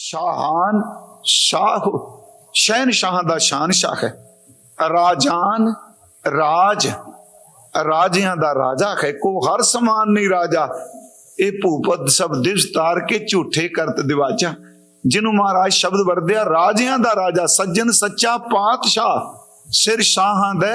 ਸ਼ਾਹਾਨ ਸ਼ਾਹ, ਸ਼ਹਿਨਸ਼ਾਹ ਦਾ ਸ਼ਾਨਸ਼ਾਹ ਹੈ। ਰਾਜਾਨ ਰਾਜ, ਰਾਜਿਆਂ ਦਾ ਰਾਜਾ ਹੈ। ਕੋ ਹਰ ਸਮਾਨ ਨਹੀਂ ਰਾਜਾ। ਇਹ ਭੂਪਤ ਸਭ ਦਿਵਸ ਤਾਰ ਕੇ ਝੂਠੇ ਕਰਤ ਦਿਵਾਜਾ। ਜਿਹਨੂੰ ਮਹਾਰਾਜ ਸ਼ਬਦ ਵਰਦਿਆ, ਰਾਜਿਆਂ ਦਾ ਰਾਜਾ, ਸੱਜਣ ਸੱਚਾ ਪਾਤਸ਼ਾਹ। ਸਿਰ ਸ਼ਾਹਾਂ ਦਾ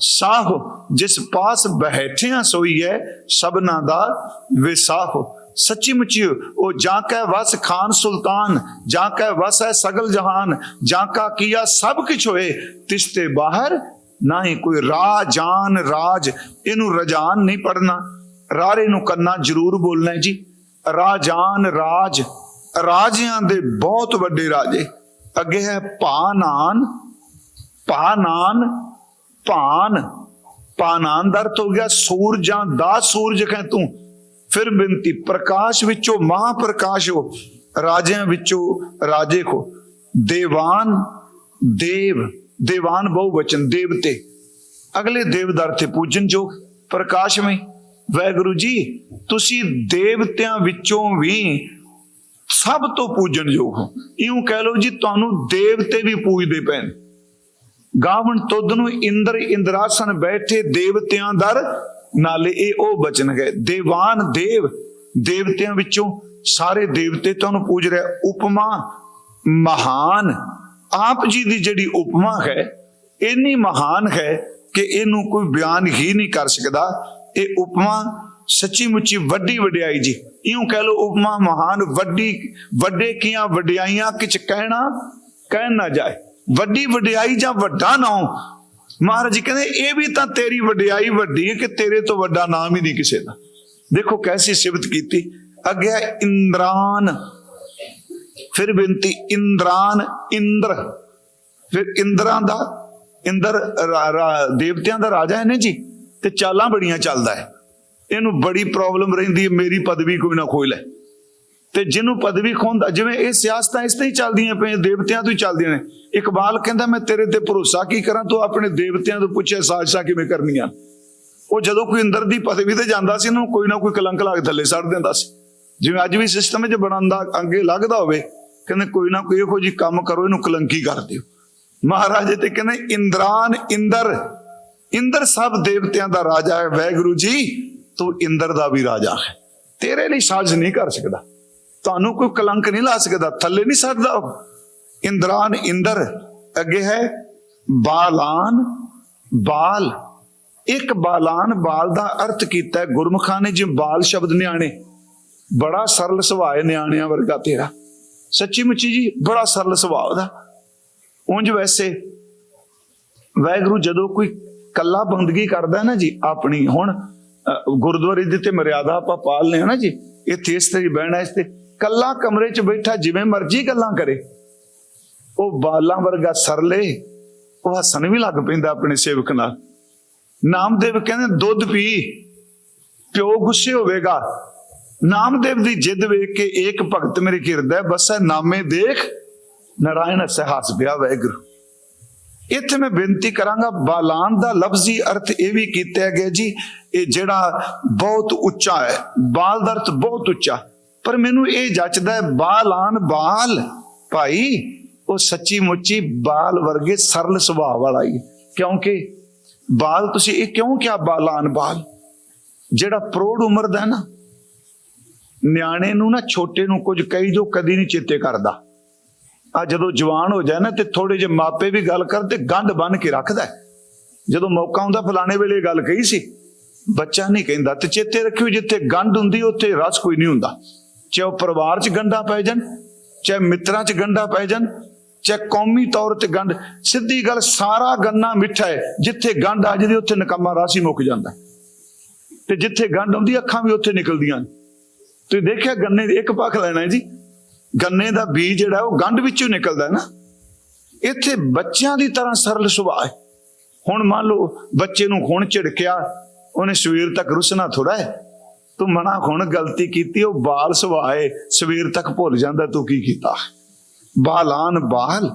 ਸਾਹ, ਜਿਸ ਪਾਸ ਬਹਿਠਿਆਂ ਸੋਈ ਹੈ, ਸਭਨਾ ਦਾ ਵਿਸਾਹ। ਸੱਚੀ ਮੁੱਚੀ ਉਹ ਜਾਂ ਕੈ ਵਸ ਖਾਨ ਸੁਲਤਾਨ, ਜਾਂ ਕੈ ਵਸ ਹੈ ਸਗਲ ਜਹਾਨ, ਜਾਂ ਕਾ ਕੀਆ ਸਭ ਕੁਛ ਹੋਏ, ਤਿਸ ਤੇ ਬਾਹਰ ਨਾ ਹੀ ਕੋਈ ਰਾਜਾਨ ਰਾਜ, ਇਹਨੂੰ ਰਜਾਨ ਨਹੀਂ ਪੜਨਾ ਰਾਰੇ ਨੂੰ ਕੰਨਾ ਜ਼ਰੂਰ ਬੋਲਣਾ ਜੀ। ਰਾਜਾਨ ਰਾਜ, ਰਾਜਿਆਂ ਦੇ ਬਹੁਤ ਵੱਡੇ ਰਾਜੇ। ਅੱਗੇ ਹੈ ਭਾਨਾਨ ਭਾਨਾਨ ਭਾਨ ਭਾਨਾਨ ਦਾ ਅਰਥ ਹੋ ਗਿਆ, ਸੂਰਜਾਂ ਦਾ ਸੂਰਜ ਕਹਿ ਤੂੰ। ਫਿਰ ਬੇਨਤੀ, ਪ੍ਰਕਾਸ਼ ਵਿੱਚੋਂ, ਮਹਾਪ੍ਰਕਾਸ਼ ਹੋ, ਰਾਜਿਆਂ ਵਿੱਚੋਂ, ਰਾਜੇ ਕੋ। ਦੇਵਾਨ, ਦੇਵ, ਦੇਵਾਨ ਬਹੁ ਵਚਨ ਦੇਵਤੇ। ਅਗਲੇ ਦੇਵਦਰ ਤੇ ਪੂਜਨ ਜੋ ਪ੍ਰਕਾਸ਼ਮਈ ਵੈਗੁਰੂ ਜੀ, ਤੁਸੀਂ ਦੇਵਤਿਆਂ ਵਿੱਚੋਂ ਵੀ ਸਭ ਤੋਂ ਪੂਜਨਯੋਗ ਹੋ। ਇਉਂ ਕਹਿ ਲਓ ਜੀ, ਤੁਹਾਨੂੰ ਦੇਵਤੇ ਵੀ ਪੂਜਦੇ ਪੈਣ। ਗਾਵਣ, ਤੁਧ ਨੂੰ ਇੰਦਰ ਇੰਦਰਾਸਨ ਬੈਠੇ ਦੇਵਤਿਆਂ ਦਰ ਨਾਲੇ ਇਹ ਉਹ ਬਚਨ ਗਏ ਦੇਵਾਨ ਦੇਵ ਦੇਵਤਿਆਂ ਵਿੱਚੋਂ ਸਾਰੇ ਦੇਵਤੇ ਤੁਹਾਨੂੰ ਪੂਜ ਰਿਹਾ, ਉਪਮਾ ਮਹਾਨ। ਆਪ ਜੀ ਦੀ ਜਿਹੜੀ ਉਪਮਾ ਹੈ, ਇੰਨੀ ਮਹਾਨ ਹੈ ਕਿ ਇਹਨੂੰ ਕੋਈ ਬਿਆਨ ਹੀ ਨਹੀਂ ਕਰ ਸਕਦਾ। ਇਹ ਉਪਮਾ ਸੱਚੀ ਮੁੱਚੀ ਵੱਡੀ ਵਡਿਆਈ ਜੀ। ਇਉਂ ਕਹਿ ਲੋ ਉਪਮਾ ਮਹਾਨ, ਵੱਡੀ, ਵੱਡੇ ਕੀਆਂ ਵਡਿਆਈਆਂ ਕਿਛ ਕਹਿਣਾ, ਕਹਿ ਨਾ ਜਾਏ। ਵੱਡੀ ਵਡਿਆਈ ਜਾਂ ਵੱਡਾ ਨਾਮ ਮਹਾਰਾਜ ਜੀ ਕਹਿੰਦੇ, ਇਹ ਵੀ ਤਾਂ ਤੇਰੀ ਵਡਿਆਈ ਵੱਡੀ ਹੈ ਕਿ ਤੇਰੇ ਤੋਂ ਵੱਡਾ ਨਾਮ ਹੀ ਨਹੀਂ ਕਿਸੇ ਦਾ। ਦੇਖੋ ਕੈਸੀ ਸਿਫਤ ਕੀਤੀ। ਅੱਗੇ ਹੈ ਇੰਦਰਾਨ। ਫਿਰ ਬੇਨਤੀ, ਇੰਦਰਾਨ, ਇੰਦਰ। ਫਿਰ ਇੰਦਰਾਂ ਦਾ, ਇੰਦਰ ਰਾ- ਰਾ- ਦੇਵਤਿਆਂ ਦਾ ਰਾਜਾ ਹੈ ਨੇ ਜੀ, ਤੇ ਚਾਲਾਂ ਬੜੀਆਂ ਚੱਲਦਾ ਹੈ। ਇਹਨੂੰ ਬੜੀ ਪ੍ਰੋਬਲਮ ਰਹਿੰਦੀ ਹੈ, ਮੇਰੀ ਪਦਵੀ ਕੋਈ ਨਾ ਖੋਈ ਲੈ। ਤੇ ਜਿਹਨੂੰ ਪਦਵੀ ਖੋਂਦਾ, ਜਿਵੇਂ ਇਹ ਸਿਆਸਤਾਂ ਇਸ ਤੇ ਹੀ ਚੱਲਦੀਆਂ ਪਈਆਂ, ਦੇਵਤਿਆਂ ਤੋਂ ਹੀ ਚੱਲਦੀਆਂ ਨੇ। ਇਕਬਾਲ ਕਹਿੰਦਾ, ਮੈਂ ਤੇਰੇ ਤੇ ਭਰੋਸਾ ਕੀ ਕਰਾਂ? ਤੂੰ ਆਪਣੇ ਦੇਵਤਿਆਂ ਤੋਂ ਪੁੱਛਿਆ, ਸਾਜ਼ਿਸ਼ਾਂ ਕਿਵੇਂ ਕਰਨੀਆਂ? ਉਹ ਜਦੋਂ ਕੋਈ ਇੰਦਰ ਦੀ ਪਦਵੀ ਤੇ ਜਾਂਦਾ ਸੀ, ਉਹਨੂੰ ਕੋਈ ਨਾ ਕੋਈ ਕਲੰਕ ਲਾ ਕੇ ਥੱਲੇ ਸੜ ਦਿੰਦਾ ਸੀ। ਜਿਵੇਂ ਅੱਜ ਵੀ ਸਿਸਟਮ ਵਿੱਚ ਬਣਾਉਂਦਾ ਅੱਗੇ ਲੱਗਦਾ ਹੋਵੇ, ਕਹਿੰਦੇ, ਕੋਈ ਨਾ ਕੋਈ ਇਹੋ ਜੀ ਕੰਮ ਕਰੋ, ਇਹਨੂੰ ਕਲੰਕੀ ਕਰ ਦਿਓ। ਮਹਾਰਾਜ ਤੇ ਕਹਿੰਦੇ, ਇੰਦਰਾਨ, ਇੰਦਰ ਇੰਦਰ ਸਭ ਦੇਵਤਿਆਂ ਦਾ ਰਾਜਾ ਹੈ। ਵੈਗੁਰੂ ਜੀ, ਤੂੰ ਇੰਦਰ ਦਾ ਵੀ ਰਾਜਾ ਹੈ। ਤੇਰੇ ਲਈ ਸਾਜ਼ ਨਹੀਂ ਕਰ ਸਕਦਾ। ਤੁਹਾਨੂੰ ਕੋਈ ਕਲੰਕ ਨਹੀਂ ਲਾ ਸਕਦਾ ਥੱਲੇ ਨਹੀਂ ਸਕਦਾ ਉਹ ਇੰਦਰਾਨ ਇੰਦਰ ਅੱਗੇ ਹੈ ਬਾਲਾਨ ਬਾਲ। ਇੱਕ ਬਾਲਾਨ ਬਾਲ ਦਾ ਅਰਥ ਕੀਤਾ ਹੈ ਗੁਰਮੁਖਾਂ ਨੇ ਜਿਵੇਂ ਬਾਲ ਸ਼ਬਦ ਨਿਆਣੇ ਬੜਾ ਸਰਲ ਸੁਭਾਅ ਹੈ ਨਿਆਣਿਆਂ ਵਰਗਾ ਤੇਰਾ। ਸੱਚੀ ਮੁੱਚੀ ਜੀ ਬੜਾ ਸਰਲ ਸੁਭਾਅ ਦਾ ਉਂਝ ਵੈਸੇ ਵੈਗਰੂ ਜਦੋਂ ਕੋਈ ਕੱਲਾ ਬੰਦਗੀ ਕਰਦਾ ਨਾ ਜੀ ਆਪਣੀ ਹੁਣ ਅ, ਗੁਰਦੁਆਰੇ ਦੀ ਤੇ ਮਰਿਆਦਾ ਆਪਾਂ ਪਾਲਨੇ ਆ ਨਾ ਜੀ ਇੱਥੇ ਇਸ ਤੇ ਬਹਿਣਾ ਇਸ ਤੇ ਕੱਲਾ ਕਮਰੇ 'ਚ ਬੈਠਾ ਜਿਵੇਂ ਮਰਜ਼ੀ ਗੱਲਾਂ ਕਰੇ। ਉਹ ਬਾਲਾਂ ਵਰਗਾ ਸਰਲੇ, ਉਹ ਹੱਸਣ ਵੀ ਲੱਗ ਪੈਂਦਾ ਆਪਣੇ ਸੇਵਕ ਨਾਲ। ਨਾਮਦੇਵ ਕਹਿੰਦੇ, ਦੁੱਧ ਪੀ, ਪਿਓ ਗੁੱਸੇ ਹੋਵੇਗਾ। ਨਾਮਦੇਵ ਦੀ ਜਿੱਦ ਵੇਖ ਕੇ ਏਕ ਭਗਤ ਮੇਰੇ ਕਿਰਦਾ ਬਸੈ ਨਾਮੇ ਦੇਖ, ਨਾਰਾਇਣ ਅਸੈ ਹੱਸ ਪਿਆ ਵੈਗੁਰੂ ਇੱਥੇ ਮੈਂ ਬੇਨਤੀ ਕਰਾਂਗਾ, ਬਾਲਾਨ ਦਾ ਲਫ਼ਜ਼ੀ ਅਰਥ ਇਹ ਵੀ ਕੀਤਾ ਗਿਆ ਜੀ, ਇਹ ਜਿਹੜਾ ਬਹੁਤ ਉੱਚਾ ਹੈ, ਬਾਲ ਦਾ ਅਰਥ ਬਹੁਤ ਉੱਚਾ। ਪਰ ਮੈਨੂੰ ਇਹ ਜੱਚਦਾ ਬਾਲਾਨ ਬਾਲ ਭਾਈ, ਉਹ ਸੱਚੀ ਮੁੱਚੀ ਬਾਲ ਵਰਗੇ ਸਰਲ ਸੁਭਾਅ ਵਾਲਾ ਹੀ ਕਿਉਂਕਿ ਬਾਲ ਤੁਸੀਂ ਇਹ ਕਿਉਂ ਕਿਹਾ ਬਾਲਾਨ ਬਾਲ? ਜਿਹੜਾ ਪ੍ਰੋੜ ਉਮਰ ਦਾ ਨਾ, ਨਿਆਣੇ ਨੂੰ ਨਾ, ਛੋਟੇ ਨੂੰ ਕੁਝ ਕਹੀ ਜੋ ਕਦੀ ਨਹੀਂ ਚੇਤੇ ਕਰਦਾ। ਆ ਜਦੋਂ ਜਵਾਨ ਹੋ ਜਾਏ ਨਾ, ਤੇ ਥੋੜੇ ਜਿਹੇ ਮਾਪੇ ਵੀ ਗੱਲ ਕਰਨ ਤੇ ਗੰਢ ਬੰਨ ਕੇ ਰੱਖਦਾ ਜਦੋਂ ਮੌਕਾ ਹੁੰਦਾ ਫਲਾਣੇ ਵੇਲੇ ਗੱਲ ਕਹੀ ਸੀ, ਬੱਚਾ ਨਹੀਂ ਕਹਿੰਦਾ, ਤੇ ਚੇਤੇ ਰੱਖਿਓ, ਜਿੱਥੇ ਗੰਢ ਹੁੰਦੀ, ਉੱਥੇ ਰਸ ਕੋਈ ਨਹੀਂ ਹੁੰਦਾ। ਚਾਹੇ ਉਹ ਪਰਿਵਾਰ 'ਚ ਗੰਢਾਂ ਪੈ ਜਾਣ, ਚਾਹੇ ਮਿੱਤਰਾਂ 'ਚ ਗੰਢਾਂ ਪੈ ਜਾਣ, ਚਾਹੇ ਕੌਮੀ ਤੌਰ ਤੇ ਗੰਢ, ਸਿੱਧੀ ਗੱਲ ਸਾਰਾ ਗੰਨਾ ਮਿੱਠਾ ਹੈ, ਜਿੱਥੇ ਗੰਢ ਆ ਜਾਂਦੀ ਉੱਥੇ ਨਕਮਾ ਰਾਸੀ ਮੁੱਕ ਜਾਂਦਾ। ਹੈ। ਤੇ ਜਿੱਥੇ ਗੰਢ ਆਉਂਦੀ, ਅੱਖਾਂ ਵੀ ਉੱਥੇ ਨਿਕਲਦੀਆਂ ਤੁਸੀਂ ਦੇਖਿਆ ਗੰਨੇ ਦੇ ਇੱਕ ਪੱਖ ਲੈਣਾ ਜੀ, ਗੰਨੇ ਦਾ ਬੀਜ ਜਿਹੜਾ, ਉਹ ਗੰਢ ਵਿੱਚੋਂ ਨਿਕਲਦਾ ਹੈ ਨਾ। ਇੱਥੇ ਬੱਚਿਆਂ ਦੀ ਤਰ੍ਹਾਂ ਸਰਲ ਸੁਭਾਅ ਹੈ। ਹੁਣ ਮੰਨ ਲਓ, ਬੱਚੇ ਨੂੰ ਹੁਣ ਝਿੜਕਿਆ, ਉਹਨੇ ਸਵੇਰ ਤੱਕ ਰੁਸਣਾ ਥੋੜਾ ਹੈ। ਤੂੰ ਮਨਾ ਹੁਣ ਗਲਤੀ ਕੀਤੀ, ਉਹ ਬਾਲ ਸੁਭਾਏ ਸਵੇਰ ਤੱਕ ਭੁੱਲ ਜਾਂਦਾ, ਤੂੰ ਕੀ ਕੀਤਾ? ਬਾਲਾਨ ਬਾਲ।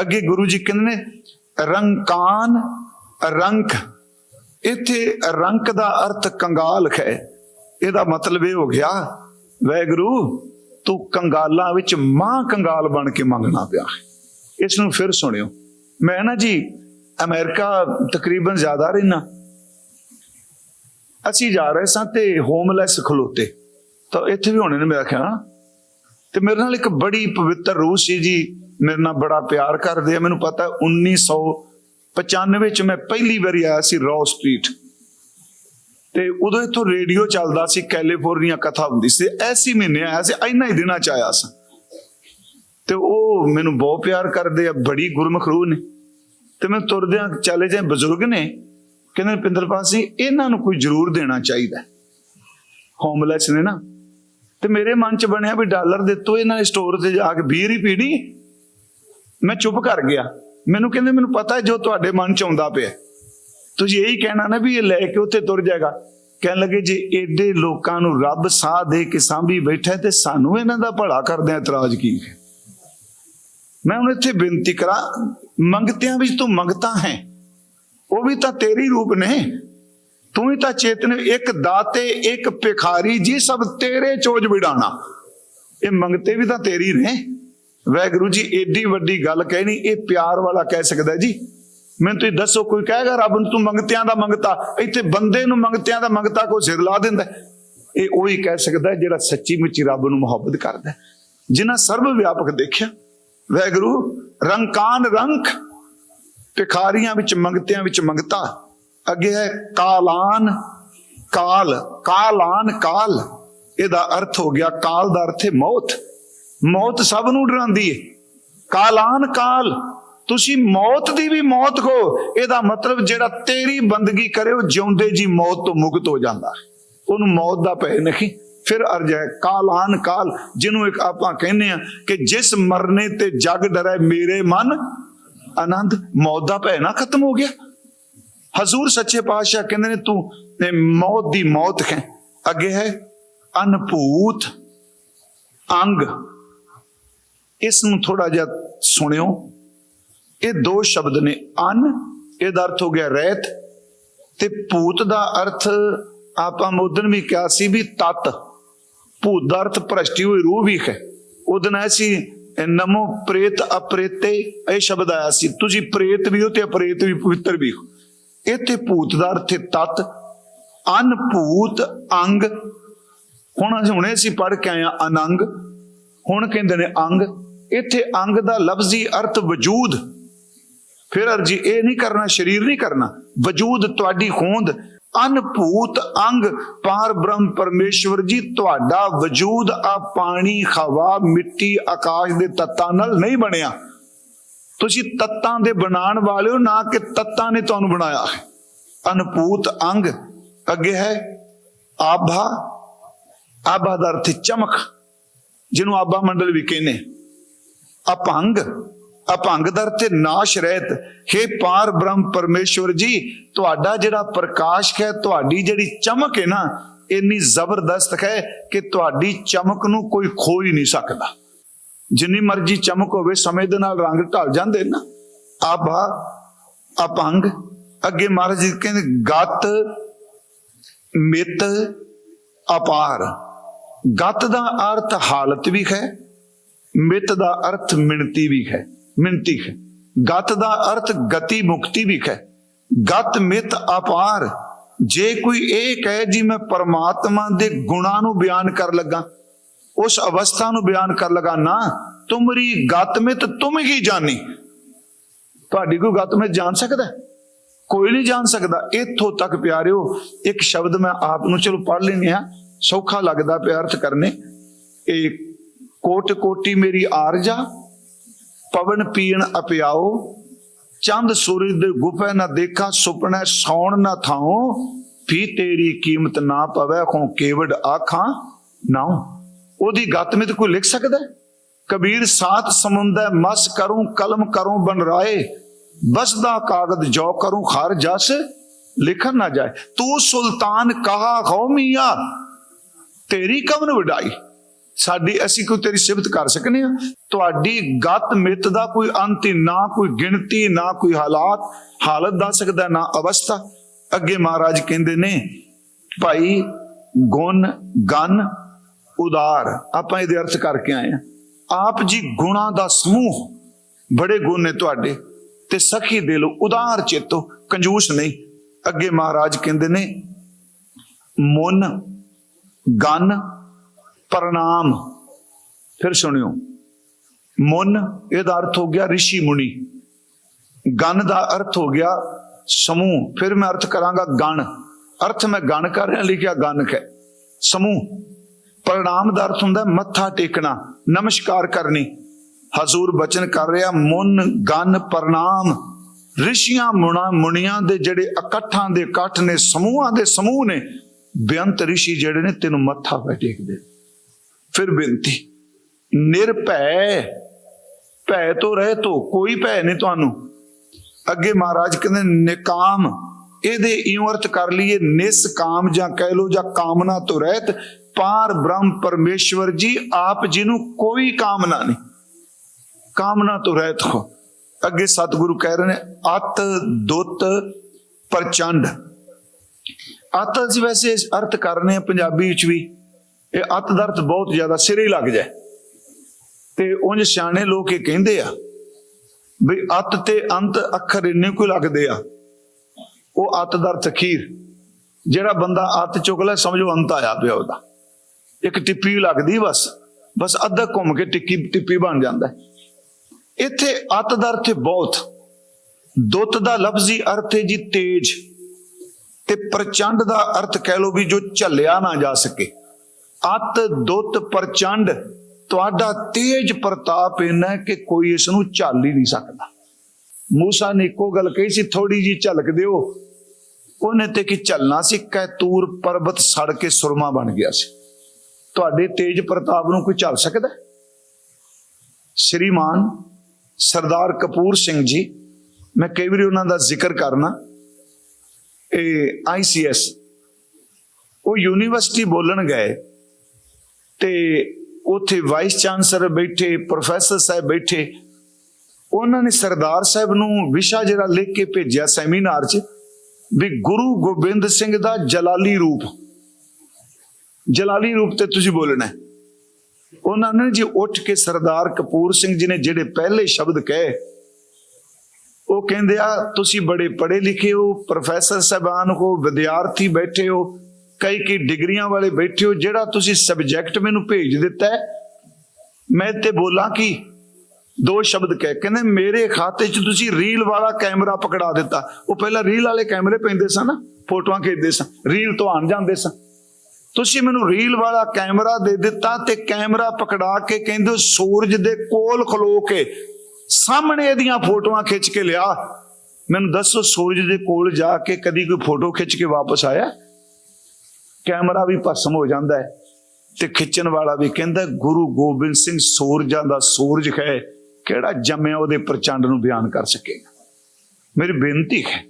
ਅੱਗੇ ਗੁਰੂ ਜੀ ਕਹਿੰਦੇ ਨੇ, ਰੰਕਾਨ, ਰੰਕ। ਇੱਥੇ ਰੰਕ ਦਾ ਅਰਥ ਕੰਗਾਲ ਹੈ ਇਹਦਾ ਮਤਲਬ ਇਹ ਹੋ ਗਿਆ, ਵੈਗੁਰੂ, ਤੂੰ ਕੰਗਾਲਾਂ ਵਿੱਚ ਮਾਂ ਕੰਗਾਲ ਬਣ ਕੇ ਮੰਗਣਾ ਪਿਆ। ਇਸ ਨੂੰ ਫਿਰ ਸੁਣਿਓ। ਮੈਂ ਨਾ ਜੀ, ਅਮਰੀਕਾ ਤਕਰੀਬਨ ਜ਼ਿਆਦਾ ਰਹਿਣਾ ਅਸੀਂ ਜਾ ਰਹੇ ਸਾਂ ਤੇ ਹੋਮਲੈਸ ਖਲੋਤੇ। ਤਾਂ ਇੱਥੇ ਵੀ ਹੋਣੇ ਨੇ ਮੇਰਾ ਖਿਆਲ। ਤੇ ਮੇਰੇ ਨਾਲ ਇੱਕ ਬੜੀ ਪਵਿੱਤਰ ਰੂਹ ਸੀ ਜੀ। ਮੇਰੇ ਨਾਲ ਬੜਾ ਪਿਆਰ ਕਰਦੇ ਆ। ਮੈਨੂੰ ਪਤਾ 1995 ਚ ਮੈਂ ਪਹਿਲੀ ਵਾਰੀ ਆਇਆ ਸੀ ਰੌ ਸਟਰੀਟ। ਤੇ ਉਦੋਂ ਇੱਥੋਂ ਰੇਡੀਓ ਚੱਲਦਾ ਸੀ, ਕੈਲੀਫੋਰਨੀਆ ਕਥਾ ਹੁੰਦੀ ਸੀ। ਐਸੀ ਮਹੀਨੇ ਆਇਆ ਸੀ, ਇੰਨਾ ਹੀ ਦਿਨਾਂ ਚ ਆਇਆ ਸੀ। ਤੇ ਉਹ ਮੈਨੂੰ ਬਹੁਤ ਪਿਆਰ ਕਰਦੇ ਆ, ਬੜੀ ਗੁਰਮੁਖ ਰੂਹ ਨੇ। ਤੇ ਮੈਂ ਤੁਰਦਿਆਂ ਚਲੇ ਜਾਏ, ਬਜ਼ੁਰਗ ਨੇ ਕਹਿੰਦੇ ਪਿੰਦਰਪਾਲ ਸੀ ਇਹਨਾਂ ਨੂੰ ਕੋਈ ਜ਼ਰੂਰ ਦੇਣਾ ਚਾਹੀਦਾ ਹੋਮਲੈਸ ਨੇ ਨਾ। ਤੇ ਮੇਰੇ ਮਨ ਚ ਬਣਿਆ ਵੀ ਡਾਲਰ ਦਿੱਤੋ ਇਹਨਾਂ ਨੇ ਸਟੋਰ ਤੇ ਜਾ ਕੇ ਬੀਰ ਹੀ ਪੀਣੀ ਮੈਂ ਚੁੱਪ ਕਰ ਗਿਆ। ਮੈਨੂੰ ਕਹਿੰਦੇ, ਮੈਨੂੰ ਪਤਾ ਜੋ ਤੁਹਾਡੇ ਮਨ ਚ ਆਉਂਦਾ ਪਿਆ ਤੁਸੀਂ ਇਹੀ ਕਹਿਣਾ ਨਾ ਵੀ ਇਹ ਲੈ ਕੇ ਉੱਥੇ ਤੁਰ ਜਾਏਗਾ। ਕਹਿਣ ਲੱਗੇ, ਜੇ ਏਡੇ ਲੋਕਾਂ ਨੂੰ ਰੱਬ ਸਾਹ ਦੇ ਕੇ ਸਾਂਭੀ ਬੈਠਾ ਹੈ, ਤੇ ਸਾਨੂੰ ਇਹਨਾਂ ਦਾ ਭਲਾ ਕਰਦੇ ਇਤਰਾਜ਼ ਕੀ ਹੈ? ਮੈਂ ਹੁਣ ਇੱਥੇ ਬੇਨਤੀ ਕਰਾਂ, ਮੰਗਤਿਆਂ ਵਿੱਚ ਤੂੰ ਮੰਗਤਾ ਹੈ। ਉਹ ਵੀ ਤਾਂ ਤੇਰੀ ਰੂਪ ਨੇ। ਤੂੰ ਹੀ ਤਾਂ ਚੇਤਨ, ਇੱਕ ਦਾਤੇ, ਇੱਕ ਭਿਖਾਰੀ, ਜੀ ਸਭ ਤੇਰੇ ਚੋਜ ਵਿਡਾਣਾ ਇਹ ਮੰਗਤੇ ਵੀ ਤਾਂ ਤੇਰੀ ਨੇ। ਵੈਗੁਰੂ ਜੀ, ਏਡੀ ਵੱਡੀ ਗੱਲ ਕਹਿਣੀ ਇਹ ਪਿਆਰ ਵਾਲਾ ਕਹਿ ਸਕਦਾ ਜੀ। ਮੈਨੂੰ ਤੁਸੀਂ ਦੱਸੋ, ਕੋਈ ਕਹੇਗਾ, ਰੱਬ ਨੂੰ ਤੂੰ ਮੰਗਤਿਆਂ ਦਾ ਮੰਗਤਾ, ਇੱਥੇ ਬੰਦੇ ਨੂੰ ਮੰਗਤਿਆਂ ਦਾ ਮੰਗਤਾ ਕੋਈ ਸਿਰ ਲਾ ਦਿੰਦਾ ਇਹ ਉਹੀ ਕਹਿ ਸਕਦਾ ਜਿਹੜਾ ਸੱਚੀ ਮੁੱਚੀ ਰੱਬ ਨੂੰ ਮੁਹੱਬਤ ਕਰਦਾ ਜਿਨ੍ਹਾਂ ਸਰਵ ਵਿਆਪਕ ਦੇਖਿਆ ਵੈਗੁਰੂ ਰੰਕਾਨ ਰੰਖ ਭਿਖਾਰੀਆਂ ਵਿੱਚ ਮੰਗਤਿਆਂ ਵਿੱਚ ਮੰਗਤਾ। ਅੱਗੇ ਹੈ ਕਾਲਾਨ, ਕਾਲ ਕਾਲਾਨ ਕਾਲ। ਇਹਦਾ ਅਰਥ ਹੋ ਗਿਆ ਕਾਲ ਦਾ ਅਰਥ ਹੈ ਮੌਤ। ਮੌਤ ਸਭ ਨੂੰ ਡਰਾਉਂਦੀ ਹੈ ਕਾਲਾਨ ਕਾਲ, ਤੁਸੀਂ ਮੌਤ ਦੀ ਵੀ ਮੌਤ ਕੋ ਇਹਦਾ ਮਤਲਬ ਜਿਹੜਾ ਤੇਰੀ ਬੰਦਗੀ ਕਰੇ, ਉਹ ਜਿਉਂਦੇ ਜੀ ਮੌਤ ਤੋਂ ਮੁਕਤ ਹੋ ਜਾਂਦਾ। ਉਹਨੂੰ ਮੌਤ ਦਾ ਭੈ ਨਹੀਂ। ਫਿਰ ਅਰਜ ਹੈ ਕਾਲਾਨ ਕਾਲ, ਜਿਹਨੂੰ ਇੱਕ ਆਪਾਂ ਕਹਿੰਦੇ ਆ ਕਿ ਜਿਸ ਮਰਨੇ ਤੇ ਜਗ ਡਰੈ ਮੇਰੇ ਮਨ ਆਨੰਦ, ਮੌਤ ਦਾ ਭੈ ਨਾ ਖਤਮ ਹੋ ਗਿਆ। ਹਜ਼ੂਰ ਸੱਚੇ ਪਾਤਸ਼ਾਹ ਕਹਿੰਦੇ ਨੇ, ਤੂੰ ਇਹ ਮੌਤ ਦੀ ਮੌਤ ਹੈ ਅੱਗੇ ਹੈ, ਅਨਭੂਤ ਅੰਗ। ਇਸ ਨੂੰ ਥੋੜਾ ਜਿਹਾ ਸੁਣਿਓ। ਇਹ ਦੋ ਸ਼ਬਦ ਨੇ, ਅਨ, ਇਹਦਾ ਅਰਥ ਹੋ ਗਿਆ ਰਹਿਤ। ਤੇ ਭੂਤ ਦਾ ਅਰਥ ਆਪਾਂ ਮੋਦਨ ਵੀ ਕਿਹਾ ਸੀ ਵੀ ਤਤ। ਭੂਤ ਦਾ ਅਰਥ ਭ੍ਰਸ਼ਟੀ ਹੋਈ ਰੂਹ ਵੀ ਹੈ ਉਹਦਨ ਐਸੀ ਨਮੋ ਪ੍ਰੇਤ ਅਪ੍ਰੇਤੇ, ਇਹ ਸ਼ਬਦ ਆਇਆ ਸੀ। ਤੁਸੀਂ ਪ੍ਰੇਤ ਵੀ ਹੋ ਤੇ ਅਪ੍ਰੇਤ ਵੀ ਪਵਿੱਤਰ ਵੀ ਹੋ। ਇੱਥੇ ਭੂਤ ਦਾ ਅਰਥ ਹੈ ਤਤ, ਅਨਭੂਤ ਅੰਗ। ਹੁਣ ਅਸੀਂ ਹੁਣੇ ਅਸੀਂ ਪੜ ਕੇ ਆਏ ਆ ਅਨੰਗ। ਹੁਣ ਕਹਿੰਦੇ ਨੇ ਅੰਗ। ਇੱਥੇ ਅੰਗ ਦਾ ਲਫ਼ਜ਼ੀ ਅਰਥ ਵਜੂਦ। ਫਿਰ ਅਰਜੀ, ਇਹ ਨਹੀਂ ਕਰਨਾ, ਸਰੀਰ ਨਹੀਂ ਕਰਨਾ। ਵਜੂਦ ਤੁਹਾਡੀ ਹੋਂਦ ਅਨਭੂਤ ਅੰਗ ਪਾਰ ਬ੍ਰਹਮ ਪਰਮੇਸ਼ਵਰ ਜੀ, ਤੁਹਾਡਾ ਵਜੂਦ ਆ ਪਾਣੀ, ਹਵਾ, ਮਿੱਟੀ, ਆਕਾਸ਼ ਦੇ ਤੱਤਾਂ ਨਾਲ ਨਹੀਂ ਬਣਿਆ। ਤੁਸੀਂ ਤੱਤਾਂ ਦੇ ਬਣਾਉਣ ਵਾਲੇ ਹੋ, ਨਾ ਕਿ ਤੱਤਾਂ ਨੇ ਤੁਹਾਨੂੰ ਬਣਾਇਆ ਹੈ। ਅਨਭੂਤ ਅੰਗ ਅੱਗੇ ਹੈ, ਆਭਾ। ਆਭਾ ਦਾ ਅਰਥ ਚਮਕ, ਜਿਹਨੂੰ ਆਭਾ ਮੰਡਲ ਵੀ ਕਹਿੰਦੇ। ਅਪੰਗ। ਅਪੰਗ ਦਰ ਤੇ ਨਾਸ਼ ਰਹਿਤ। हे ਪਾਰ ਬ੍ਰਹਮ ਪਰਮੇਸ਼ਵਰ ਜੀ, ਤੁਹਾਡਾ ਜਿਹੜਾ ਪ੍ਰਕਾਸ਼ ਹੈ, ਤੁਹਾਡੀ ਜਿਹੜੀ ਚਮਕ ਹੈ ਨਾ, ਇੰਨੀ ਜ਼ਬਰਦਸਤ ਹੈ ਕਿ ਤੁਹਾਡੀ ਚਮਕ ਨੂੰ ਕੋਈ ਖੋ ਹੀ ਨਹੀਂ ਸਕਦਾ। ਜਿੰਨੀ ਮਰਜ਼ੀ ਚਮਕ ਹੋਵੇ, ਸਮੇਂ ਦੇ ਨਾਲ ਰੰਗ ਢਲ ਜਾਂਦੇ ਨਾ ਆਭਾ ਅਪੰਗ ਅੱਗੇ ਮਹਾਰਾਜ ਜੀ ਕਹਿੰਦੇ, ਗਤ, ਮਿਤ, ਅਪਾਰ। ਗਤ ਦਾ ਅਰਥ ਹਾਲਤ ਵੀ ਹੈ, ਮਿਤ ਦਾ ਅਰਥ ਮਿਣਤੀ ਵੀ ਹੈ। ਮਿਣਤੀ ਹੈ। ਗਤ ਦਾ ਅਰਥ ਗਤੀ ਮੁਕਤੀ ਵੀ ਹੈ। ਗਤ ਮਿਤ ਅਪਾਰ। ਜੇ ਕੋਈ ਇਹ ਕਹੇ, ਜੀ ਮੈਂ ਪਰਮਾਤਮਾ ਦੇ ਗੁਣਾਂ ਨੂੰ ਬਿਆਨ ਕਰ ਲੱਗਾ, ਉਸ ਅਵਸਥਾ ਨੂੰ ਬਿਆਨ ਕਰ ਲਗਾ, ਨਾ, ਤੁਮਰੀ ਗਤ ਮਿਤ ਤੁਮ ਹੀ ਜਾਣੀ। ਤੁਹਾਡੀ ਕੋਈ ਗਤ ਮਿਤ ਜਾਣ ਸਕਦਾ ਕੋਈ ਨਹੀਂ ਜਾਣ ਸਕਦਾ। ਇੱਥੋਂ ਤੱਕ ਪਿਆਰਿਓ, ਇੱਕ ਸ਼ਬਦ ਮੈਂ ਆਪ ਨੂੰ ਚਲੋ ਪੜ੍ਹ ਲੈਨੇ ਆ ਸੌਖਾ ਲੱਗਦਾ ਪਿਆ ਅਰਥ ਕਰਨੇ। ਇਹ ਕੋਟ ਕੋਟੀ ਮੇਰੀ ਆਰਜਾ ਪਵਨ ਪੀਣ ਅਪਿਆਓ, ਚੰਦ ਸੂਰਜ ਦੇ ਗੁਫੇ ਨਾ ਦੇਖਾਂ, ਸੁਪਨੇ ਸੌਣ ਨਾ ਥਾਉ ਫੀ ਤੇਰੀ ਕੀਮਤ ਨਾ ਪਵੇ ਖੋ ਕੇਵੜ ਆਖਾਂ ਨਾ ਉਹਦੀ ਗੱਤ ਗਤਮਿਤ ਕੋਈ ਲਿਖ ਸਕਦਾ ਕਬੀਰ ਸਾਥ ਸਮੁੰਦਰ ਮਸ ਕਰੂੰ, ਕਲਮ ਕਰੂੰ ਬਨ ਰਾਏ ਬਸਦਾ ਕਾਗਦ ਜੋ ਕਰੂੰ ਖਰ ਜਸ ਲਿਖਣ ਨਾ ਜਾਏ। ਤੂੰ ਸੁਲਤਾਨ ਕਹਾ ਕੌਮੀਆ ਤੇਰੀ ਕਵਨ ਵਡਾਈ। ਸਾਡੀ ਅਸੀਂ ਕੋਈ ਤੇਰੀ ਸਿਫਤ ਕਰ ਸਕਨੇ ਆ? ਤੁਹਾਡੀ ਗਤ ਮਿੱਤ ਦਾ ਕੋਈ ਅੰਤ ਹੀ ਨਾ ਕੋਈ ਗਿਣਤੀ, ਨਾ ਕੋਈ ਹਾਲਾਤ, ਹਾਲਤ ਦੱਸ ਸਕਦਾ, ਨਾ ਅਵਸਥਾ। ਅੱਗੇ ਮਹਾਰਾਜ ਕਹਿੰਦੇ ਨੇ, ਭਾਈ, ਗੁਣ, ਗਨ, ਉਦਾਰ, ਆਪਾਂ ਇਹਦੇ ਅਰਥ ਕਰਕੇ ਆਏ ਆ। ਆਪ ਜੀ ਗੁਣਾ ਦਾ ਸਮੂਹ, ਬੜੇ ਗੁਣ ਨੇ ਤੁਹਾਡੇ, ਤੇ ਸਖੀ ਦਿਲ, ਉਦਾਰ ਚੇਤੋ, ਕੰਜੂਸ ਨਹੀਂ। ਅੱਗੇ ਮਹਾਰਾਜ ਕਹਿੰਦੇ ਨੇ, ਮਨ, ਗਨ ਪ੍ਰਣਾਮ। ਫਿਰ ਸੁਣਿਓ। ਮੁਨ, ਇਹਦਾ ਅਰਥ ਹੋ ਗਿਆ ઋષਿ ਮੁਨੀ। ਗਣ ਦਾ ਅਰਥ ਹੋ ਗਿਆ ਸਮੂਹ। ਫਿਰ ਮੈਂ ਅਰਥ ਕਰਾਂਗਾ ਗਣ। ਅਰਥ ਮੈਂ ਗਣ ਕਰ ਰਿਹਾ, ਲਿਖਿਆ ਗਣਕ ਹੈ ਸਮੂਹ। ਪ੍ਰਣਾਮ ਦਾ ਅਰਥ ਹੁੰਦਾ ਮੱਥਾ ਟੇਕਣਾ, ਨਮਸਕਾਰ ਕਰਨੀ। ਹਜ਼ੂਰ ਬਚਨ ਕਰ ਰਿਹਾ, ਮੁਨ, ਗਨ, ਪ੍ਰਣਾਮ। ਰਿਸ਼ੀਆਂ, ਮੁਣਾ ਮੁਨੀਆਂ ਦੇ ਜਿਹੜੇ ਇਕੱਠਾਂ ਦੇ ਇਕੱਠ ਨੇ, ਸਮੂਹਾਂ ਦੇ ਸਮੂਹ ਨੇ, ਬੇਅੰਤ ਰਿਸ਼ੀ ਜਿਹੜੇ ਨੇ, ਤੈਨੂੰ ਮੱਥਾ ਪੈ ਟੇਕਦੇ ਫਿਰ ਬੇਨਤੀ, ਨਿਰਭੈ, ਭੈ ਤੋਂ ਰਹਿ ਤੋ, ਕੋਈ ਭੈ ਨਹੀਂ ਤੁਹਾਨੂੰ। ਅੱਗੇ ਮਹਾਰਾਜ ਕਹਿੰਦੇ, ਨਿਕਾਮ, ਇਹਦੇ ਇਉਂ ਅਰਥ ਕਰ ਲਈਏ ਨਿਸਕਾਮ ਜਾਂ ਕਹਿ ਲੋ ਜਾਂ ਕਾਮਨਾ ਤੋਂ ਰਹਿਤ, ਪਾਰ ਬ੍ਰਹਮ ਪਰਮੇਸ਼ਵਰ ਜੀ, ਆਪ ਜੀ ਨੂੰ ਕੋਈ ਕਾਮਨਾ ਨਹੀਂ। ਕਾਮਨਾ ਤੋਂ ਰਹਿਤ ਹੋ। ਅੱਗੇ ਸਤਿਗੁਰੂ ਕਹਿ ਰਹੇ ਨੇ, ਅਤ, ਦੁੱਤ, ਪ੍ਰਚੰਡ। ਅਤ ਅਸੀਂ ਵੈਸੇ ਅਰਥ ਕਰਨੇ ਆ ਪੰਜਾਬੀ ਵਿੱਚ ਵੀ। ਇਹ ਅੱਤ ਦਾ ਬਹੁਤ ਜ਼ਿਆਦਾ ਸਿਰੇ ਲੱਗ ਜਾਏ। ਤੇ ਉਂਝ ਸਿਆਣੇ ਲੋਕ ਇਹ ਕਹਿੰਦੇ ਆ ਵੀ ਅੱਤ ਤੇ ਅੰਤ ਅੱਖਰ ਇੰਨੇ ਕੋਈ ਲੱਗਦੇ ਆ, ਉਹ ਅੱਤ ਦਾ ਅਰਥ ਅਖੀਰ, ਜਿਹੜਾ ਬੰਦਾ ਅੱਤ ਚੁੱਕ ਲੈ ਸਮਝੋ ਅੰਤ ਆਇਆ ਪਿਆ ਉਹਦਾ। ਇੱਕ ਟਿੱਪੀ ਲੱਗਦੀ ਬਸ ਬਸ ਅੱਧਾ ਘੁੰਮ ਕੇ ਟਿੱਕੀ, ਟਿੱਪੀ ਬਣ ਜਾਂਦਾ। ਇੱਥੇ ਅੱਤ ਦਾ ਅਰਥ ਬਹੁਤ, ਦੁੱਤ ਦਾ ਲਫ਼ਜ਼ੀ ਅਰਥ ਹੈ ਜੀ ਤੇਜ। ਤੇ ਪ੍ਰਚੰਡ ਦਾ ਅਰਥ ਕਹਿ ਲੋ ਵੀ ਜੋ ਝੱਲਿਆ ਨਾ ਜਾ ਸਕੇ। ਅਤ ਦੁੱਤ ਪ੍ਰਚੰਡ, ਤੁਹਾਡਾ ਤੇਜ ਪ੍ਰਤਾਪ ਇੰਨਾ ਕਿ ਕੋਈ ਇਸ ਨੂੰ ਝੱਲ ਹੀ ਨਹੀਂ ਸਕਦਾ। ਮੂਸਾ ਨੇ ਇੱਕੋ ਗੱਲ ਕਹੀ ਸੀ ਥੋੜੀ ਜੀ ਝਲਕ ਦਿਓ। ਉਹਨੇ ਤੇ ਕਿ ਝਲਣਾ ਸੀ, ਕੈਤੂਰ ਪਰਬਤ ਸੜ ਕੇ ਸੁਰਮਾ ਬਣ ਗਿਆ ਸੀ। ਤੁਹਾਡੇ ਤੇਜ ਪ੍ਰਤਾਪ ਨੂੰ ਕੋਈ ਝੱਲ ਸਕਦਾ ਸ਼੍ਰੀਮਾਨ ਸਰਦਾਰ ਕਪੂਰ ਸਿੰਘ ਜੀ, ਮੈਂ ਕਈ ਵਾਰੀ ਉਹਨਾਂ ਦਾ ਜ਼ਿਕਰ ਕਰਨਾ, ਇਹ ਆਈਸੀਐਸ ਉਹ ਯੂਨੀਵਰਸਿਟੀ ਬੋਲਣ ਗਏ। ਤੇ ਉੱਥੇ ਵਾਈਸ ਚਾਂਸਲਰ ਬੈਠੇ ਪ੍ਰੋਫੈਸਰ ਸਾਹਿਬ ਬੈਠੇ। ਉਹਨਾਂ ਨੇ ਸਰਦਾਰ ਸਾਹਿਬ ਨੂੰ ਵਿਸ਼ਾ ਜਿਹੜਾ ਲਿਖ ਕੇ ਭੇਜਿਆ ਸੈਮੀਨਾਰ 'ਚ ਵੀ ਗੁਰੂ ਗੋਬਿੰਦ ਸਿੰਘ ਦਾ ਜਲਾਲੀ ਰੂਪ। ਜਲਾਲੀ ਰੂਪ ਤੇ ਤੁਸੀਂ ਬੋਲਣਾ। ਉਹਨਾਂ ਨੇ ਜੀ ਉੱਠ ਕੇ ਸਰਦਾਰ ਕਪੂਰ ਸਿੰਘ ਜੀ ਨੇ ਜਿਹੜੇ ਪਹਿਲੇ ਸ਼ਬਦ ਕਹੇ, ਉਹ ਕਹਿੰਦੇ ਆ, ਤੁਸੀਂ ਬੜੇ ਪੜ੍ਹੇ ਲਿਖੇ ਹੋ ਪ੍ਰੋਫੈਸਰ ਸਾਹਿਬਾਨ ਹੋ, ਵਿਦਿਆਰਥੀ ਬੈਠੇ ਹੋ ਕਈ ਕਈ ਡਿਗਰੀਆਂ ਵਾਲੇ ਬੈਠੇ ਹੋ, ਜਿਹੜਾ ਤੁਸੀਂ ਸਬਜੈਕਟ ਮੈਨੂੰ ਭੇਜ ਦਿੱਤਾ ਹੈ, ਮੈਂ ਤੇ ਬੋਲਾਂ ਕੀ? ਦੋ ਸ਼ਬਦ ਕਹਿ, ਕਹਿੰਦੇ ਮੇਰੇ ਖਾਤੇ 'ਚ ਤੁਸੀਂ ਰੀਲ ਵਾਲਾ ਕੈਮਰਾ ਪਕੜਾ ਦਿੱਤਾ। ਉਹ ਪਹਿਲਾਂ ਰੀਲ ਵਾਲੇ ਕੈਮਰੇ ਪੈਂਦੇ ਸਨ ਨਾ, ਫੋਟੋਆਂ ਖਿੱਚਦੇ ਸਨ ਰੀਲ ਤੋਂ ਆਣ ਜਾਂਦੇ ਸਨ। ਤੁਸੀਂ ਮੈਨੂੰ ਰੀਲ ਵਾਲਾ ਕੈਮਰਾ ਦੇ ਦਿੱਤਾ ਤੇ ਕੈਮਰਾ ਪਕੜਾ ਕੇ ਕਹਿੰਦੇ ਹੋ ਸੂਰਜ ਦੇ ਕੋਲ ਖਲੋ ਕੇ ਸਾਹਮਣੇ ਇਹਦੀਆਂ ਫੋਟੋਆਂ ਖਿੱਚ ਕੇ ਲਿਆ। ਮੈਨੂੰ ਦੱਸੋ ਸੂਰਜ ਦੇ ਕੋਲ ਜਾ ਕੇ ਕਦੀ ਕੋਈ ਫੋਟੋ ਖਿੱਚ ਕੇ ਵਾਪਸ ਆਇਆ? ਕੈਮਰਾ ਵੀ ਭਸਮ ਹੋ ਜਾਂਦਾ ਹੈ ਤੇ ਖਿੱਚਣ ਵਾਲਾ ਵੀ ਕਹਿੰਦਾ ਗੁਰੂ ਗੋਬਿੰਦ ਸਿੰਘ ਸੂਰਜਾਂ ਦਾ ਸੂਰਜ ਹੈ, ਕਿਹੜਾ ਜੰਮਿਆ ਉਹਦੇ ਪ੍ਰਚੰਡ ਨੂੰ ਬਿਆਨ ਕਰ ਸਕੇਗਾ? ਮੇਰੀ ਬੇਨਤੀ ਹੈ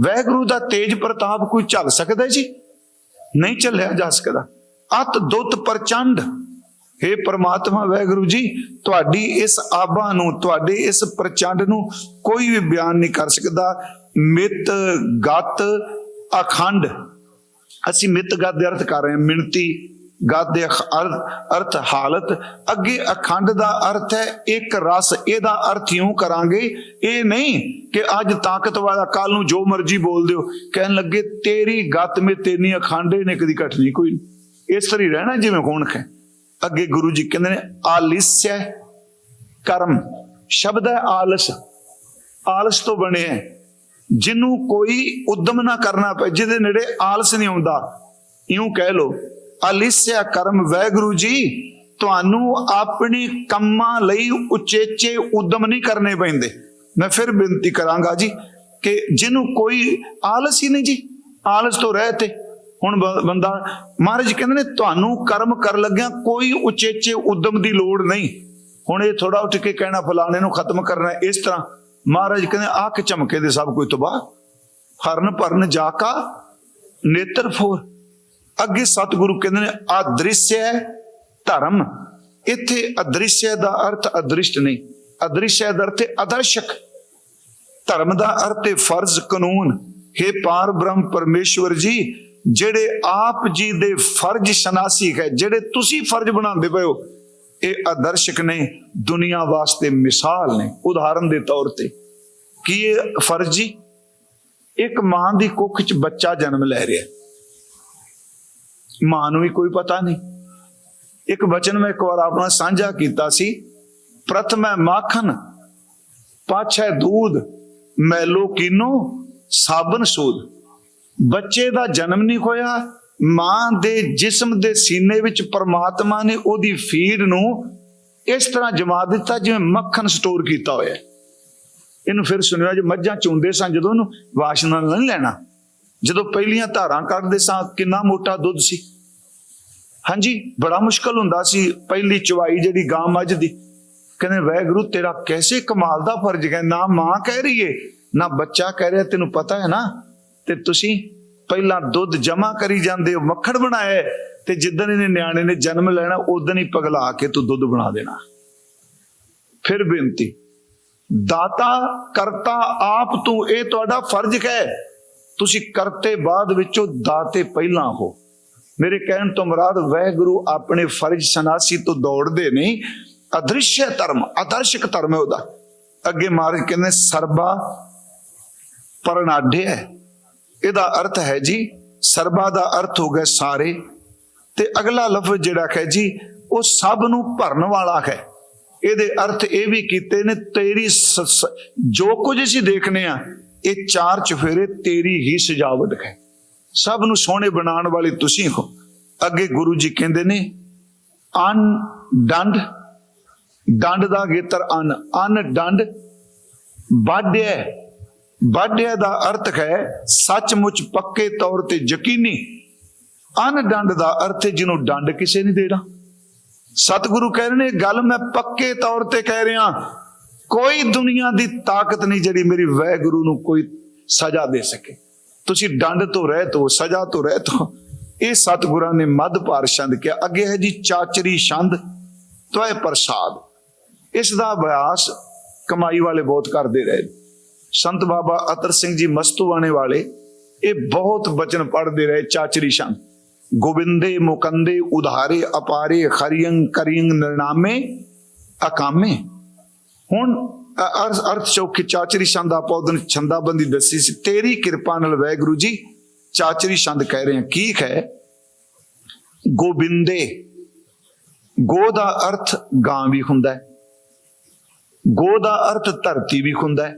ਵੈਗੁਰੂ ਦਾ ਤੇਜ ਪ੍ਰਤਾਪ ਕੋਈ ਝੱਲ ਸਕਦਾ ਜੀ? ਨਹੀਂ ਝੱਲਿਆ ਜਾ ਸਕਦਾ। ਅਤ ਦੁੱਤ ਪ੍ਰਚੰਡ। हे ਪ੍ਰਮਾਤਮਾ ਵੈਗੁਰੂ ਜੀ, ਤੁਹਾਡੀ ਇਸ ਆਬਾ ਨੂੰ, ਤੁਹਾਡੇ ਇਸ ਪ੍ਰਚੰਡ ਨੂੰ ਕੋਈ ਵੀ ਬਿਆਨ ਨਹੀਂ ਕਰ ਸਕਦਾ। ਮਿਤ, ਗਤ, ਅਖੰਡ ਅਸੀਂ ਮਿੱਤ ਗਤ ਦੇ ਅਰਥ ਕਰ ਰਹੇ ਹਾਂ, ਮਿਣਤੀ ਗਤ ਦੇ ਅਖ- ਅਰਥ ਹਾਲਤ। ਅੱਗੇ ਅਖੰਡ ਦਾ ਅਰਥ ਹੈ, ਇੱਕ ਰਸ, ਇਹਦਾ ਅਰਥ ਇਉਂ ਕਰਾਂਗੇ, ਇਹ ਨਹੀਂ ਕਿ ਅੱਜ ਤਾਕਤ ਵਾਲਾ ਕੱਲ ਨੂੰ ਜੋ ਮਰਜ਼ੀ ਬੋਲ ਦਿਓ। ਕਹਿਣ ਲੱਗੇ, ਤੇਰੀ ਗੱਤ ਮੇ ਤੇਨੀ ਅਖੰਡੇ ਨੇ ਕਦੀ ਘਟਣੀ ਕੋਈ ਇਸ ਤਰ੍ਹਾਂ ਹੀ ਰਹਿਣਾ ਜਿਵੇਂ ਹੁਣ ਹੈ। ਅੱਗੇ ਗੁਰੂ ਜੀ ਕਹਿੰਦੇ ਨੇ ਆਲਿਸਯ ਕਰਮ। ਸ਼ਬਦ ਹੈ ਆਲਸ। ਆਲਸ ਤੋਂ ਬਣੇ ਹੈ। ਜਿਹਨੂੰ ਕੋਈ ਉਦਮ ਨਾ ਕਰਨਾ ਪਏ, ਜਿਹਦੇ ਨੇੜੇ ਆਲਸ ਨਹੀਂ ਆਉਂਦਾ ਇਉਂ ਕਹਿ ਲੋ ਅਲਿਸਿਆ ਕਰਮ, ਵੈਗੁਰੂ ਜੀ, ਤੁਹਾਨੂੰ ਆਪਣੇ ਕੰਮਾਂ ਲਈ ਉਚੇਚੇ ਉਦਮ ਨਹੀਂ ਕਰਨੇ ਪੈਂਦੇ। ਮੈਂ ਫਿਰ ਬੇਨਤੀ ਕਰਾਂਗਾ ਜੀ ਕਿ ਜਿਹਨੂੰ ਕੋਈ ਆਲਸ ਹੀ ਨਹੀਂ ਜੀ, ਆਲਸ ਤੋਂ ਰਹਿ ਤੇ। ਹੁਣ ਬ- ਬੰਦਾ, ਮਹਾਰਾਜ ਕਹਿੰਦੇ ਨੇ, ਤੁਹਾਨੂੰ ਕਰਮ ਕਰ ਲੱਗਿਆ ਕੋਈ ਉਚੇਚੇ ਉਦਮ ਦੀ ਲੋੜ ਨਹੀਂ। ਹੁਣ ਇਹ ਥੋੜਾ ਉੱਠ ਕੇ ਕਹਿਣਾ, ਫਲਾਣੇ ਨੂੰ ਖਤਮ ਕਰਨਾ ਇਸ ਤਰ੍ਹਾਂ ਮਹਾਰਾਜ ਕਹਿੰਦੇ ਅੱਖ ਚਮਕੇ ਦੇ ਸਭ ਕੋਈ ਤਬਾਹ? ਹਰਨ ਭਰਨ ਜਾਕਾ ਨੇਤਰ ਫੋਰ। ਅੱਗੇ ਸਤਿਗੁਰੂ ਕਹਿੰਦੇ ਨੇ ਅਦ੍ਰਿਸ਼ਯ ਧਰਮ। ਇੱਥੇ ਅਦ੍ਰਿਸ਼ਯ ਦਾ ਅਰਥ ਅਦ੍ਰਿਸ਼ਟ ਨਹੀਂ। ਅਦ੍ਰਿਸ਼ਯ ਦਾ ਅਰਥ ਹੈ ਅਦਰਸ਼ਕ ਧਰਮ ਦਾ ਅਰਥ ਹੈ ਫਰਜ਼ ਕਾਨੂੰਨ। हे ਪਾਰ ਬ੍ਰਹਮ ਪਰਮੇਸ਼ਵਰ ਜੀ, ਜਿਹੜੇ ਆਪ ਜੀ ਦੇ ਫਰਜ਼ ਸ਼ਨਾਸੀ ਹੈ, ਜਿਹੜੇ ਤੁਸੀਂ ਫਰਜ਼ ਬਣਾਉਂਦੇ ਪਏ ਹੋ ਇਹ ਆਦਰਸ਼ਕ ਨੇ ਦੁਨੀਆ ਵਾਸਤੇ ਮਿਸਾਲ ਨੇ ਉਦਾਹਰਨ ਦੇ ਤੌਰ ਤੇ ਕੀ ਇਹ ਫਰਜ਼ ਜੀ? ਇੱਕ ਮਾਂ ਦੀ ਕੁੱਖ 'ਚ ਬੱਚਾ ਜਨਮ ਲੈ ਰਿਹਾ। ਮਾਂ ਨੂੰ ਵੀ ਕੋਈ ਪਤਾ ਨਹੀਂ। ਇੱਕ ਬਚਨ ਮੈਂ ਇੱਕ ਵਾਰ ਆਪਣਾ ਸਾਂਝਾ ਕੀਤਾ ਸੀ, ਪ੍ਰਥਮ ਹੈ ਮਾਖਨ ਪਾਛੈ ਦੂਧ ਮੈਲੋ ਕੀਨੋ ਸਾਬਨ ਸੂਦ ਬੱਚੇ ਦਾ ਜਨਮ ਨਹੀਂ ਹੋਇਆ ਮਾਂ ਦੇ ਜਿਸਮ ਦੇ ਸੀਨੇ ਵਿੱਚ ਪਰਮਾਤਮਾ ਨੇ ਉਹਦੀ ਫੀਡ ਨੂੰ ਇਸ ਤਰ੍ਹਾਂ ਜਮਾ ਦਿੱਤਾ ਜਿਵੇਂ ਮੱਖਣ ਸਟੋਰ ਕੀਤਾ ਹੋਇਆ ਇਹਨੂੰ ਫਿਰ ਸੁਣਿਆ ਜੇ ਮੱਝਾਂ ਚੁੰਦੇ ਸਨ ਜਦੋਂ ਉਹਨੂੰ ਵਾਸ਼ਨਾ ਨਾਲ ਨਹੀਂ ਲੈਣਾ। ਜਦੋਂ ਪਹਿਲੀਆਂ ਧਾਰਾਂ ਕੱਢਦੇ ਸਾਂ, ਕਿੰਨਾ ਮੋਟਾ ਦੁੱਧ ਸੀ। ਹਾਂਜੀ, ਬੜਾ ਮੁਸ਼ਕਲ ਹੁੰਦਾ ਸੀ। ਪਹਿਲੀ ਚਵਾਈ ਜਿਹੜੀ ਗਾਂ ਮੱਝ ਦੀ, ਕਹਿੰਦੇ ਵੈਗੁਰੂ ਤੇਰਾ ਕੈਸੇ ਕਮਾਲ ਦਾ ਫਰਜ਼ ਹੈ। ਨਾ ਮਾਂ ਕਹਿ ਰਹੀ ਏ, ਨਾ ਬੱਚਾ ਕਹਿ ਰਿਹਾ। ਤੈਨੂੰ ਪਤਾ ਹੈ ਨਾ, ਤੇ ਤੁਸੀਂ ਪਹਿਲਾਂ ਦੁੱਧ ਜਮਾ ਕਰੀ ਜਾਂਦੇ ਹੋ ਮੱਖਣ ਬਣਾਇਆ ਤੇ ਜਿੱਦਣ ਇਹਨੇ ਨਿਆਣੇ ਨੇ ਜਨਮ ਲੈਣਾ, ਉਦੋਂ ਹੀ ਪਗਲਾ ਕੇ ਤੂੰ ਦੁੱਧ ਬਣਾ ਦੇਣਾ। ਫਿਰ ਬੇਨਤੀ, ਦਾਤਾ, ਕਰਤਾ, ਆਪ ਤੂੰ, ਇਹ ਤੁਹਾਡਾ ਫਰਜ਼ ਹੈ। ਤੁਸੀਂ ਕਰਤੇ ਬਾਅਦ ਵਿੱਚੋਂ ਦਾਤੇ ਪਹਿਲਾਂ ਹੋ। ਮੇਰੇ ਕਹਿਣ ਤੋਂ ਮੁਰਾਦ, ਵਹਿਗੁਰੂ ਆਪਣੇ ਫਰਜ਼ ਸ਼ਨਾਸੀ ਤੋਂ ਦੌੜਦੇ ਨਹੀਂ। ਅਦ੍ਰਿਸ਼ਯ ਧਰਮ, ਆਦਰਸ਼ਕ ਧਰਮ ਹੈ ਉਹਦਾ। ਅੱਗੇ ਮਾਰ ਕਹਿੰਦੇ, ਸਰਬਾ ਪਰਨਾਢੇ ਹੈ। ਇਹਦਾ ਅਰਥ ਹੈ ਜੀ, ਸਰਬਾ ਦਾ ਅਰਥ ਹੋ ਗਿਆ ਸਾਰੇ। ਤੇ ਅਗਲਾ ਲਫ਼ਜ਼ ਜਿਹੜਾ ਹੈ ਜੀ, ਉਹ ਸਭ ਨੂੰ ਭਰਨ ਵਾਲਾ ਹੈ। ਇਹਦੇ ਅਰਥ ਇਹ ਵੀ ਕੀਤੇ ਨੇ, ਤੇਰੀ ਜੋ ਕੁਝ ਅਸੀਂ ਦੇਖਨੇ ਆ, ਇਹ ਚਾਰ ਚੁਫੇਰੇ ਤੇਰੀ ਹੀ ਸਜਾਵਟ ਹੈ। ਸਭ ਨੂੰ ਸੋਹਣੇ ਬਣਾਉਣ ਵਾਲੇ ਤੁਸੀਂ ਹੋ। ਅੱਗੇ ਗੁਰੂ ਜੀ ਕਹਿੰਦੇ ਨੇ, ਅਨ ਡੰਡ ਡੰਡ ਦਾ ਗੇਤਰ ਅਨ ਅਨ ਡੰਡ ਬਾਢਿਆ ਵਾਢਿਆ ਦਾ ਅਰਥ ਹੈ ਸੱਚਮੁੱਚ ਪੱਕੇ ਤੌਰ ਤੇ ਯਕੀਨੀ। ਅਨ ਡੰਡ ਦਾ ਅਰਥ ਹੈ ਜਿਹਨੂੰ ਡੰਡ ਕਿਸੇ ਨਹੀਂ ਦੇਣਾ। ਸਤਿਗੁਰੂ ਕਹਿ ਰਹੇ ਨੇ ਗੱਲ ਮੈਂ ਪੱਕੇ ਤੌਰ ਤੇ ਕਹਿ ਰਿਹਾ। ਕੋਈ ਦੁਨੀਆ ਦੀ ਤਾਕਤ ਨਹੀਂ ਜਿਹੜੀ ਮੇਰੀ ਵੈਗੁਰੂ ਨੂੰ ਕੋਈ ਸਜ਼ਾ ਦੇ ਸਕੇ। ਤੁਸੀਂ ਡੰਡ ਤੋਂ ਰਹਿਤ ਹੋ ਸਜ਼ਾ ਤੋਂ ਰਹਿਤ ਹੋ ਇਹ ਸਤਿਗੁਰਾਂ ਨੇ ਮੱਧ ਭਾਰ ਛੰਦ ਕਿਹਾ, ਅੱਗੇ ਹੈ ਜੀ ਚਾਚਰੀ ਛੰਦ ਤੋਏ ਪ੍ਰਸਾਦ। ਇਸ ਦਾ ਅਭਿਆਸ ਕਮਾਈ ਵਾਲੇ ਬਹੁਤ ਕਰਦੇ ਰਹੇ ਸੰਤ ਬਾਬਾ ਅਤਰ ਸਿੰਘ ਜੀ ਮਸਤੂਆਣੇ ਵਾਲੇ, ਇਹ ਬਹੁਤ ਬਚਨ ਪੜ੍ਹਦੇ ਰਹੇ ਚਾਚਰੀ ਛੰਦ ਗੋਬਿੰਦੇ ਮੁਕੰਦੇ ਉਧਾਰੇ ਅਪਾਰੇ ਖਰੀਅੰ ਕਰੀਅੰ ਨਿਰਨਾਮੇ ਅਕਾਮੇ। ਹੁਣ ਅਰਥ ਅਰਥ ਚੌਕੀ ਚਾਚਰੀ ਛੰਦ ਆਪਾਂ ਉਹਦਨ ਛੰਦਾਬੰਦੀ ਦੱਸੀ ਸੀ, ਤੇਰੀ ਕਿਰਪਾ ਨਾਲ ਵੈਗੁਰੂ ਜੀ ਚਾਚਰੀ ਛੰਦ ਕਹਿ ਰਹੇ ਹਾਂ, ਕੀ ਹੈ? ਗੋਬਿੰਦੇ, ਗੋ ਦਾ ਅਰਥ ਗਾਂ ਵੀ ਹੁੰਦਾ ਹੈ। ਗੋ ਦਾ ਅਰਥ ਧਰਤੀ ਵੀ ਹੁੰਦਾ ਹੈ।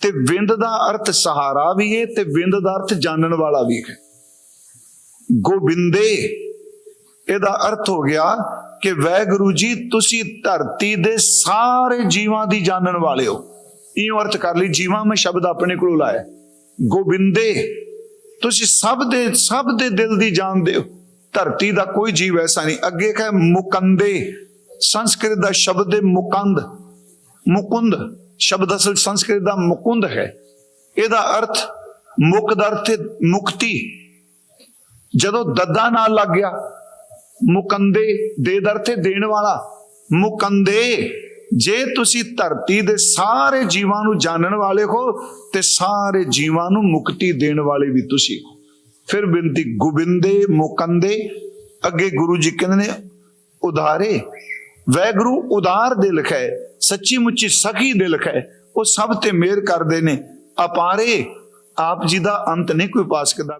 ਤੇ ਵਿੰਦ ਦਾ ਅਰਥ ਸਹਾਰਾ ਵੀ ਹੈ ਤੇ ਵਿੰਦ ਦਾ ਅਰਥ ਜਾਣਨ ਵਾਲਾ ਵੀ ਹੈ। ਗੋਬਿੰਦੇ, ਇਹਦਾ ਅਰਥ ਹੋ ਗਿਆ ਕਿ ਵੈਗੁਰੂ ਜੀ, ਤੁਸੀਂ ਧਰਤੀ ਦੇ ਸਾਰੇ ਜੀਵਾਂ ਦੀ ਜਾਣਨ ਵਾਲੇ ਹੋ। ਇਉਂ ਅਰਥ ਕਰ ਲਈ, ਜੀਵਾਂ ਮੈਂ ਸ਼ਬਦ ਆਪਣੇ ਕੋਲ ਲਾਇਆ। ਗੋਬਿੰਦੇ, ਤੁਸੀਂ ਸਭ ਦੇ ਸਭ ਦੇ ਦਿਲ ਦੀ ਜਾਣਦੇ ਹੋ ਧਰਤੀ ਦਾ ਕੋਈ ਜੀਵ ਐਸਾ ਨਹੀਂ। ਅੱਗੇ ਕਹੇ ਮੁਕੰਦੇ, ਸੰਸਕ੍ਰਿਤ ਦਾ ਸ਼ਬਦ ਹੈ ਮੁਕੰਦ। ਮੁਕੁੰਦ। ਸ਼ਬਦ ਅਸਲ ਸੰਸਕ੍ਰਿਤ ਦਾ ਮੁਕੁੰਦ ਹੈ। ਇਹਦਾ ਅਰਥ ਮੁਕ ਦਾ ਅਰਥ ਮੁਕਤੀ। ਜਦੋਂ ਦੱਦਾ ਨਾਲ ਲੱਗ ਗਿਆ, ਮੁਕੰਦੇ ਦੇ ਦਾ ਅਰਥ ਦੇਣ ਵਾਲਾ, ਮੁਕੰਦੇ, ਜੇ ਤੁਸੀਂ ਧਰਤੀ ਦੇ ਸਾਰੇ ਜੀਵਾਂ ਨੂੰ ਜਾਣਨ ਵਾਲੇ ਹੋ, ਤੇ ਸਾਰੇ ਜੀਵਾਂ ਨੂੰ ਮੁਕਤੀ ਦੇਣ ਵਾਲੇ ਵੀ ਤੁਸੀਂ ਹੋ। ਫਿਰ ਬੇਨਤੀ, ਗੋਬਿੰਦੇ, ਮੁਕੰਦੇ, ਅੱਗੇ ਗੁਰੂ ਜੀ ਕਹਿੰਦੇ ਨੇ, ਉਧਾਰੇ। ਵੈਗੁਰੂ ਉਦਾਰ ਦਿਲ ਹੈ। ਸੱਚੀ ਮੁੱਚੀ ਸਖੀ ਦਿਲ ਹੈ। ਉਹ ਸਭ ਤੇ ਮਿਹਰ ਕਰਦੇ ਨੇ। ਅਪਾਰੇ, ਆਪ ਜੀ ਦਾ ਅੰਤ ਨਹੀਂ ਕੋਈ ਪਾ ਸਕਦਾ।